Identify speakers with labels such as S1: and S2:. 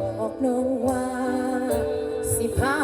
S1: บอกน้องว่าสิพา